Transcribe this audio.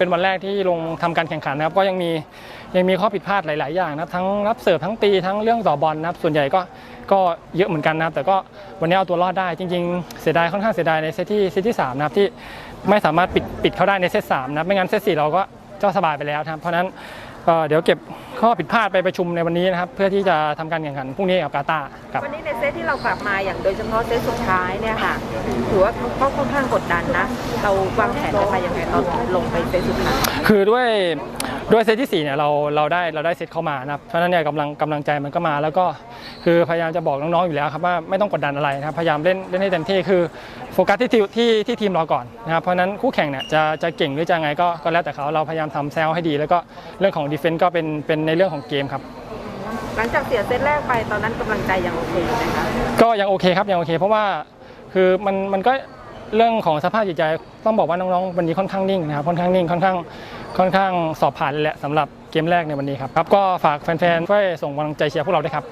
เป็นวันแรกที่ลงทำการแข่งขันนะครับ ก็ยังมียังมีข้อผิดพลาดหลาย ๆ อย่างนะครับทั้งรับเสิร์ฟทั้งตีทั้งเรื่องต่อบอลนะครับ ส่วนใหญ่ก็ก็เยอะเหมือนกันนะครับแต่ก็วันนี้เอาตัวรอดได้จริง ๆ เสียดายค่อนข้างเสียดายในเซตที่เซตที่สามนะครับที่ไม่สามารถปิดปิดเขาได้ในเซตสามนะครับไม่งั้นเซตสี่เราก็เจ้าสบายไปแล้วนะครับเพราะนั้นเเดี๋ยวเก็บข้อผิดพลาดไปประชุมในวันนี้นะครับ เพื่อที่จะทำการแข่งขันพรุ่งนี้กับกาตาร์ครับวันนี้ในเซตที่เรากลับมาอย่างโดยเฉพาะเซตสุดท้ายเนี่ยค่ะ ถือว่าก็ค่อนข้างกดดันนะ เราวางแผนกันมายังไงตอนลงไปเซตสุดท้ายคือด้วยด้วยเซตที่4เนี่ยเราเราได้เราได้เซตเข้ามานะครับเพราะฉะนั้นเนี่ยกำลังกำลังใจมันก็มา แล้วก็คือพยายามจะบอกน้องๆอยู่แล้วครับว่าไม่ต้องกดดันอะไรนะครับพยายามเล่นเล่นให้เต็มที่คือโฟกัสที่ทีมที่ที่ทีมเราก่อนนะครับเพราะฉะนั้นคู่แข่งเนี่ยจะจะเก่งหรือจะไงก็ก็แล้วแต่เขาเราพยายามทำแซลให้ดี แล้วก็เรื่องของดีเฟนต์ก็เป็นเป็นในเรื่องของเกมครับ หลังจากเสียเซตแรกไปตอนนั้นกำลังใจยังโอเคอยู่ไหมคะ ก็ยังโอเคครับยังโอเค เพราะว่า คือมันมันก็เรื่องของสภาพจิตใจต้องบอกว่าน้องๆวันนี้ค่อนข้างนิ่งนะครับค่อนข้างนิ่งค่อนข้างค่อนข้างสอบผ่านเลยแหละสำหรับเกมแรกในวันนี้ครับครับก็ฝากแฟนๆช่วยส่งกำลังใจเชียร์พวกเราด้วยครับ